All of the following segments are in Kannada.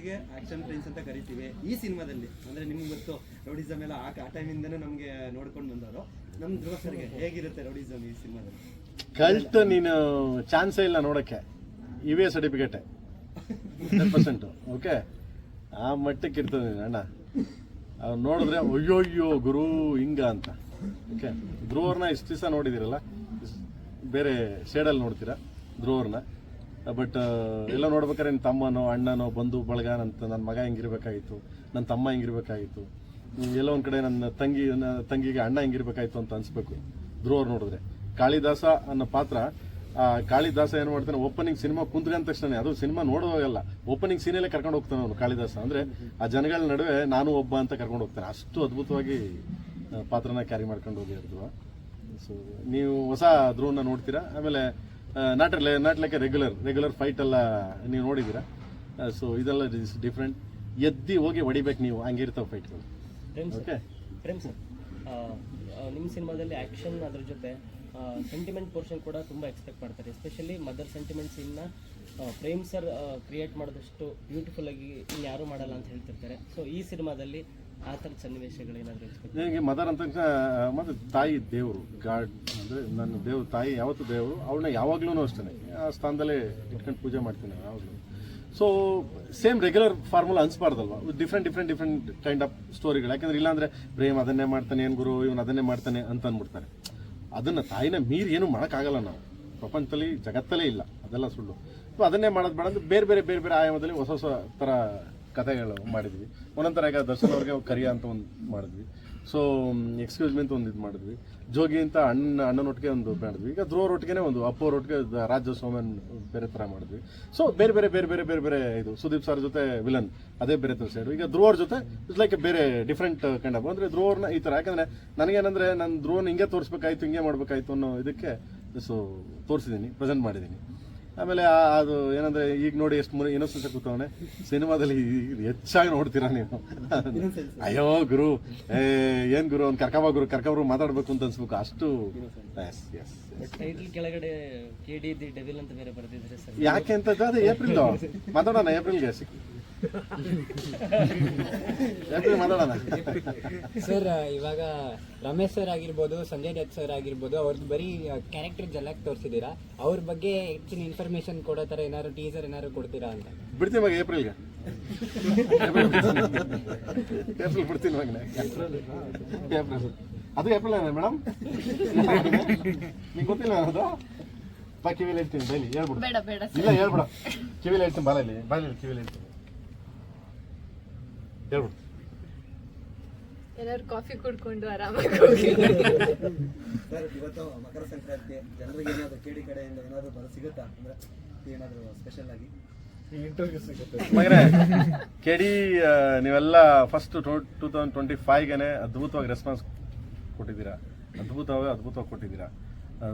ಧ್ರುವರ್ಗೆ ಆಕ್ಷನ್ ಪ್ರಿನ್ಸ್ ಅಂತ ಕರಿತೀವಿ. ಈ ಸಿನಿಮಾದಲ್ಲಿ, ಅಂದ್ರೆ ನಿಮ್ಗೆ ಗೊತ್ತು ರೌಡಿಸಮ್ ಎಲ್ಲ ಆ ಟೈಮಿಂದನೇ ನಮಗೆ ನೋಡ್ಕೊಂಡು ಬಂದವರು. ನಮ್ಮ ಧ್ರುವ ಹೇಗಿರುತ್ತೆ ರೌಡಿಸಮ್ ಈ ಸಿನಿಮಾದಲ್ಲಿ? ಕಲ್ತು ನೀನು ಚಾನ್ಸೇ ಇಲ್ಲ ನೋಡಕ್ಕೆ. ಇವೇ ಸರ್ಟಿಫಿಕೇಟ್ ಹಂಡ್ರೆಡ್ ಪರ್ಸೆಂಟ್ ಓಕೆ ಆ ಮಟ್ಟಕ್ಕೆ ಇರ್ತದೆ ಅಣ್ಣ. ಅವ್ರು ನೋಡಿದ್ರೆ ಅಯ್ಯೋ ಅಯ್ಯೋ ಗುರು, ಹಿಂಗ ಅಂತ. ಓಕೆ ಧ್ರುವರ್ನ ಇಷ್ಟು ದಿವಸ ನೋಡಿದಿರಲ್ಲ? ಬೇರೆ ಶೇಡಲ್ಲಿ ನೋಡ್ತೀರಾ? ಧ್ರುವರ್ನ? ಬಟ್ ಎಲ್ಲ ನೋಡ್ಬೇಕಾದ್ರೆ ನಿನ್ನ ತಮ್ಮನೋ, ಅಣ್ಣನೋ ಬಂಧು ಬಳಗ ನಂತ ನನ್ನ ಮಗ ಹೆಂಗಿರಬೇಕಾಗಿತ್ತು ನನ್ನ ತಮ್ಮ ಹೆಂಗಿರ್ಬೇಕಾಗಿತ್ತು. ಎಲ್ಲ ಒಂದು ಕಡೆ ನನ್ನ ತಂಗಿ ತಂಗಿಗೆ ಅಣ್ಣ ಹೆಂಗಿರ್ಬೇಕಾಯ್ತು ಅಂತ ಅನ್ಸ್ಬೇಕು. ಧ್ರುವರ್ ನೋಡಿದ್ರೆ. ಕಾಳಿದಾಸ ಅನ್ನೋ ಪಾತ್ರ, ಆ, ಕಾಳಿದಾಸ ಏನು ಮಾಡ್ತಾನೆ ಓಪನಿಂಗ್ ಸಿನಿಮಾ ಕುಂತ್ಕೊಂಡ ತಕ್ಷಣ ಅದು ಸಿನಿಮಾ ನೋಡುವಾಗಲ್ಲ. ಓಪನಿಂಗ್ ಸೀನಲ್ಲೇ ಕರ್ಕೊಂಡು ಹೋಗ್ತಾನೆ ಅವನು ಕಾಳಿದಾಸ. ಅಂದ್ರೆ ಆ ಜನಗಳ ನಡುವೆ ನಾನು ಒಬ್ಬ ಅಂತ ಕರ್ಕೊಂಡು ಹೋಗ್ತಾನೆ. ಅಷ್ಟು ಅದ್ಭುತವಾಗಿ ಪಾತ್ರನ ಕ್ಯಾರಿ ಮಾಡ್ಕೊಂಡು ಹೋಗಿ ಧ್ರುವ. ಸೊ ನೀವು ಹೊಸ ಧ್ರುವನ ನೋಡ್ತೀರಾ? ಆಮೇಲೆ ನಾಟಲೆ ಎ ರೆಗ್ಯುಲರ್ ರೆಗ್ಯುಲರ್ ಫೈಟ್ ಎಲ್ಲ ನೀವು ನೋಡಿದ್ದೀರಾ? ಸೊ ಇದೆಲ್ಲ ಇಸ್ ಡಿಫ್ರೆಂಟ್ ಎದ್ದಿ ಹೋಗಿ ಹೊಡಿಬೇಕು ನೀವು ಹಂಗಿರ್ತಾವೆ ಫೈಟ್ಗಳು ಓಕೆ ಪ್ರೇಮ್ ಸರ್ ನಿಮ್ಮ ಸಿನಿಮಾದಲ್ಲಿ ಆ್ಯಕ್ಷನ್ ಅದ್ರ ಜೊತೆ ಸೆಂಟಿಮೆಂಟ್ ಪೋರ್ಷನ್ ಕೂಡ ತುಂಬ ಎಕ್ಸ್ಪೆಕ್ಟ್ ಮಾಡ್ತಾರೆ. ಎಸ್ಪೆಷಲಿ ಮದರ್ ಸೆಂಟಿಮೆಂಟ್ ಸೀನ್ನ ಪ್ರೇಮ್ ಸರ್ ಕ್ರಿಯೇಟ್ ಮಾಡಿದಷ್ಟು ಬ್ಯೂಟಿಫುಲ್ ಆಗಿ ಯಾರೂ ಮಾಡಲ್ಲ ಅಂತ ಹೇಳ್ತಿರ್ತಾರೆ. ಸೊ ಈ ಸಿನಿಮಾದಲ್ಲಿ ಆ ಸನ್ನಿವೇಶಗಳೇನಾದರೂ ನನಗೆ ಮದರ್ ಅಂತ ಮತ್ತು ತಾಯಿ ದೇವರು, ಗಾಡ್, ಅಂದರೆ ನನ್ನ ದೇವ್ರ, ತಾಯಿ ಯಾವತ್ತು ದೇವರು, ಅವಳನ್ನ ಯಾವಾಗ್ಲೂ ಅಷ್ಟೇ. ಆ ಸ್ಥಾನದಲ್ಲೇ ಇಟ್ಕೊಂಡು ಪೂಜೆ ಮಾಡ್ತೀನಿ ನಾನು ಯಾವಾಗಲೂ. So same regular formula ಅನ್ಸ್ಬಾರ್ದಲ್ವ? Different different different kind of ಸ್ಟೋರಿಗಳು ಯಾಕಂದ್ರೆ ಇಲ್ಲಾಂದ್ರೆ ಪ್ರೇಮ್ ಅದನ್ನೇ ಮಾಡ್ತಾನೆ, ಏನು ಗುರು, ಇವನು ಅದನ್ನೇ ಮಾಡ್ತಾನೆ ಅಂತ ಅಂದ್ಬಿಡ್ತಾರೆ ಅದನ್ನ ತಾಯಿನ ಮೀರಿ ಏನು ಮಾಡೋಕ್ಕಾಗಲ್ಲ ನಾವು. ಪ್ರಪಂಚದಲ್ಲಿ, ಜಗತ್ತಲ್ಲೇ ಇಲ್ಲ. ಅದೆಲ್ಲ ಸುಳ್ಳು. ಸೊ ಅದನ್ನೇ ಮಾಡೋದು ಬೇಡ ಅಂದ್ರೆ ಬೇರೆ ಬೇರೆ ಬೇರೆ ಬೇರೆ ಆಯಾಮದಲ್ಲಿ ಹೊಸ ಹೊಸ ಥರ ಕಥೆಗಳು ಮಾಡಿದ್ವಿ. ಒಂದೊಂಥರ ಈಗ ದರ್ಶನ್ ಅವ್ರಿಗೆ ಕರಿಯ ಅಂತ ಒಂದು ಮಾಡಿದ್ವಿ. ಸೊ ಎಕ್ಸ್ಕ್ಯೂಸ್ ಮಿ ಒಂದು ಇದು ಮಾಡಿದ್ವಿ. ಜೋಗಿ ಅಂತ ಅಣ್ಣ ಅಣ್ಣನೊಟ್ಟಿಗೆ ಒಂದು ಮಾಡಿದ್ವಿ. ಈಗ ಧ್ರುವರ್ ಒಟ್ಟಿಗೆ ಒಂದು ಅಪ್ಪವ್ರೊಟ್ಟಿಗೆ ರಾಜ ಸೋಮನ್ ಬೇರೆ ಥರ ಮಾಡಿದ್ವಿ. ಸೊ ಬೇರೆ ಬೇರೆ ಬೇರೆ ಬೇರೆ ಬೇರೆ ಬೇರೆ ಇದು, ಸುದೀಪ್ ಸರ್ ಜೊತೆ ವಿಲನ್ ಅದೇ ಬೇರೆ ಥರ ಸೈಡು ಈಗ ಧ್ರುವರ್ ಜೊತೆ ಇಟ್ಸ್ ಲೈಕ್ ಬೇರೆ ಡಿಫ್ರೆಂಟ್ ಕೈಂಡ್ ಆಫ್ ಅಂದರೆ ಧ್ರುವರ್ನ ಈ ಥರ ಯಾಕಂದರೆ ನನಗೇನಂದರೆ ನಾನು ಧ್ರುವನ್ ಹಿಂಗೆ ತೋರಿಸ್ಬೇಕಾಯ್ತು, ಹಿಂಗೆ ಮಾಡಬೇಕಾಯ್ತು ಅನ್ನೋ ಇದಕ್ಕೆ ಸೊ ತೋರಿಸಿದ್ದೀನಿ ಪ್ರೆಸೆಂಟ್ ಮಾಡಿದ್ದೀನಿ ಆಮೇಲೆ ಆ- ಅದು ಏನಂದ್ರೆ ಈಗ ನೋಡಿ ಎಷ್ಟು ಮುರಿ ಇನ್ನೊಂದು ಕೂತವನೆ. ಸಿನಿಮಾದಲ್ಲಿ ಹೆಚ್ಚಾಗಿ ನೋಡ್ತೀರಾ ನೀವು? ಅಯ್ಯೋ ಗುರು. ಏ ಏನ್ ಗುರು? ಅವ್ನು ಕರ್ಕಬ ಗುರು ಕರ್ಕಬ್ರು ಮಾತಾಡ್ಬೇಕು ಅಂತ ಅನ್ಸ್ಬೇಕು. ಅಷ್ಟು ಎಸ್ ಎಸ್ ಟೈಟಲ್ ಕೆಳಗಡೆ ಕೆ ಡಿ ದಿ ಡೆವಿಲ್ ಅಂತ ಬೇರೆ ಬರೆದಿದ್ರೆ ಸರ್. ಯಾಕೆ ಅಂತ ಅದು ಏಪ್ರಿಲ್ ಮಾತಾಡೋಣ ಏಪ್ರಿಲ್ಗೆ ಸಿಕ್ ಏಪ್ರಿಲ್ ಮಾತಾಡೋಣ ಸರ್ ಇವಾಗ ರಮೇಶ್ ಸರ್ ಆಗಿರ್ಬೋದು ಸಂಜಯ್ ದತ್ ಸರ್ ಆಗಿರ್ಬೋದು ಅವ್ರದ್ದು ಬರೀ ಕ್ಯಾರೆಕ್ಟರ್ ಜಲಕ್ ತೋರಿಸಿದೀರಾ ಅವ್ರ ಬಗ್ಗೆ ಹೆಚ್ಚಿನ ಇನ್ಫಾರ್ಮೇಶನ್ ಕೊಡೋ ಥರ ಏನಾದ್ರು ಟೀಸರ್ ಏನಾದ್ರು ಕೊಡ್ತೀರಾ ಅಂತ? ಬಿಡ್ತೀನಿ ಮಗ ಏಪ್ರಿಲ್ಗೆ ಏಪ್ರಿಲ್ ಬಿಡ್ತೀನಿ. ಮಗನೇ ಏಪ್ರಿಲ್ ಅದು ಏಪ್ರಿಲ್ ಮೇಡಮ್ ನಿಂಗೆ ಗೊತ್ತಿಲ್ಲ ಅದು? ಬಾ ಕಿವಿಲಿ ಹೇಳ್ತೀನಿ ಬೈಲಿ ಹೇಳ್ಬಿಡು. ಬೇಡ ಬೇಡ ಇಲ್ಲ ಹೇಳ್ಬಿಡ. ಕಿವಿಲಿ ಹೇಳ್ತೀನಿ ಬಾಲಲ್ಲಿ ಬಾಲಲ್ಲಿ ಕಿವಿಲಿ ಹೇಳ್ತೀನಿ. ಹೇಳ್ಬಿಡು. ಎಲ್ಲರೂ ಕಾಫಿ ಕುಡ್ಕೊಂಡು ಆರಾಮಾಗಿ ಹೋಗಿ. ಸರ್ ಇವತ್ತು ಮಕರ ಸಂಕ್ರಾಂತಿ ಜನರಿಗೆ ಏನಾದರೂ ಕೇಳಿ ಕಡೆಯಿಂದ ಏನಾದರೂ ಬರೋ ಸಿಗುತ್ತಾ? ಅಂದ್ರೆ ಏನಾದರೂ ಸ್ಪೆಷಲ್ ಆಗಿ? ಮಗನೇ ಕೆಡಿ ನೀವೆಲ್ಲ ಫಸ್ಟ್ ಟೂ ತೌಸಂಡ್ ಟ್ವೆಂಟಿ ಫೈವ್ಗೆ ಅದ್ಭುತವಾಗಿ ರೆಸ್ಪಾನ್ಸ್ ಕೊಟ್ಟಿದ್ದೀರಾ? ಅದ್ಭುತವಾಗಿ ಅದ್ಭುತವಾಗಿ ಕೊಟ್ಟಿದ್ದೀರಾ?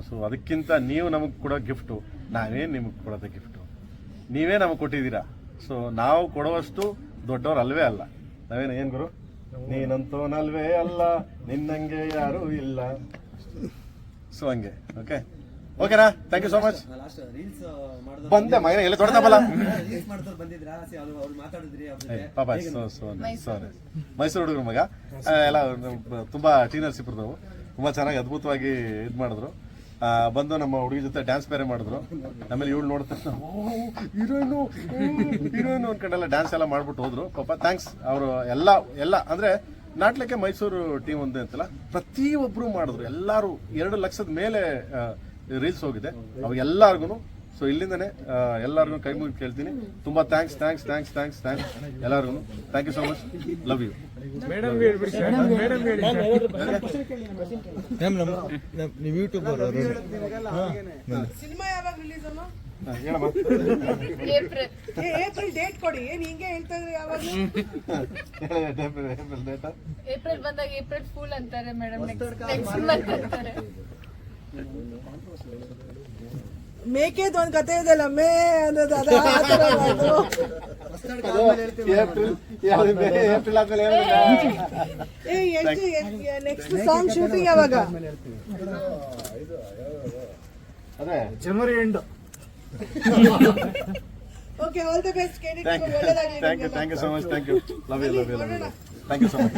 ಸೊ ಅದಕ್ಕಿಂತ ನೀವು ನಮಗೆ ಕೊಡೋ ಗಿಫ್ಟು ನಾವೇನು ನಿಮಗೆ ಕೊಡೋದೇ ಗಿಫ್ಟು ನೀವೇ ನಮಗೆ ಕೊಟ್ಟಿದ್ದೀರಾ? ಸೊ ನಾವು ಕೊಡುವಷ್ಟು ದೊಡ್ಡವ್ರು ಅಲ್ವೇ ಅಲ್ಲ. ನಾವೇನು ಏನು ಗುರು? ನೀನಂತೋನಲ್ವೇ ಅಲ್ಲ ನಿನ್ನಂಗೆ ಯಾರು ಇಲ್ಲ. ಸೊ ಹಂಗೆ. ಓಕೆ ಓಕೆನಾ thank you so much last reels ಮಾಡಿದ್ರು ಬಂದೆ ಮಗನೇ ಎಲ್ಲ ದೊಡ್ಡದಲ್ಲ ರೀಲ್ಸ್ ಮಾಡಿದ್ರು ಬಂದಿದ್ರಾ? ಅವ್ರು ಅವ್ರು ಮಾತಾಡಿದ್ರಿ ಅವ್ರ ಜೊತೆ ಪಾಪ ಸೊ ಸೊ ಸಾರಿ ಮೈಸೂರು ಹುಡುಗರು ಮಗ. ಎಲ್ಲ ತುಂಬಾ ಟೀನರ್ಸ್ ಇಬ್ಬರು ತುಂಬಾ ಚೆನ್ನಾಗಿ ಅದ್ಭುತವಾಗಿ ಇದು ಮಾಡಿದ್ರು. ಬಂದು ನಮ್ಮ ಹುಡುಗಿ ಜೊತೆ ಡ್ಯಾನ್ಸ್ ಬೇರೆ ಮಾಡಿದ್ರು. ಆಮೇಲೆ ಇವಳು ನೋಡ್ತಾ ಹೀರೋಯಿನು ಹೀರೋಯಿನು ಅನ್ಕೊಂಡೆಲ್ಲ ಡ್ಯಾನ್ಸ್ ಎಲ್ಲ ಮಾಡ್ಬಿಟ್ಟು ಹೋದ್ರು. ಪಾಪ ಥ್ಯಾಂಕ್ಸ್ ಅವರು ಎಲ್ಲ ಎಲ್ಲ, ಅಂದ್ರೆ ನಾಟ್ಲಿಕ್ಕೆ ಮೈಸೂರು ಟೀಮ್ ಒಂದೇ ಅಂತಲ್ಲ ಪ್ರತಿಯೊಬ್ಬರು ಮಾಡಿದ್ರು. ಎಲ್ಲರೂ ಎರಡು ಲಕ್ಷದ ಮೇಲೆ ರೀಲ್ಸ್ ಹೋಗಿದೆ. ಎಲ್ಲಾರ್ಗು ಸೊ ಇಲ್ಲಿಂದನೇ ಎಲ್ಲರಿಗೂ ಕೈ ಮುಗಿ ಕೇಳ್ತೀನಿ. ತುಂಬಾ thanks thanks thanks thanks thanks ಎಲ್ಲರಿಗೂ. Thank you so much love you ನೀವು ಯೂಟ್ಯೂಬರ್ ಸಿನಿಮಾ ಯಾವಾಗ ರಿಲೀಸ್ ಅನ್ನು ಹೇಳಮ್ಮ. ಏಪ್ರಿಲ್ ಏಪ್ರಿಲ್ ಡೇಟ್ ಕೊಡಿ. ಏನ್ ಹಿಂಗೆ ಹೇಳ್ತಾ ಇದ್ರಿ ಯಾವಾಗ? ಡೇಟಾ ಏಪ್ರಿಲ್ ಬಂದಾಗ ಏಪ್ರಿಲ್ ಫೂಲ್ ಅಂತಾರೆ ಮೇಡಮ್ ನೆಕ್ಸ್ಟ್ ಮಂತ್ ಅಂತಾರೆ. ಮೇಕೆದು ಒಂದು ಕತೆ ಇದೆಲ್ಲ ಮೇ ಅನ್ನೋದು ಅದ ಆ ಥರ ಅದು. ಏಪ್ರಿಲ್ ಏಪ್ರಿಲ್ ಆದ್ಮೇಲೆ ಹೇಳ್ಬೇಕಾ? ಏ ಎಷ್ಟು ನೆಕ್ಸ್ಟ್ ಸಾಂಗ್ ಶೂಟಿಂಗ್ ಯಾವಾಗ? ಅದೇ. January end okay all the best you ಒಳ್ಳೆದಾಗಲಿ thank you thank you so much thank you love you love you love you thank you so much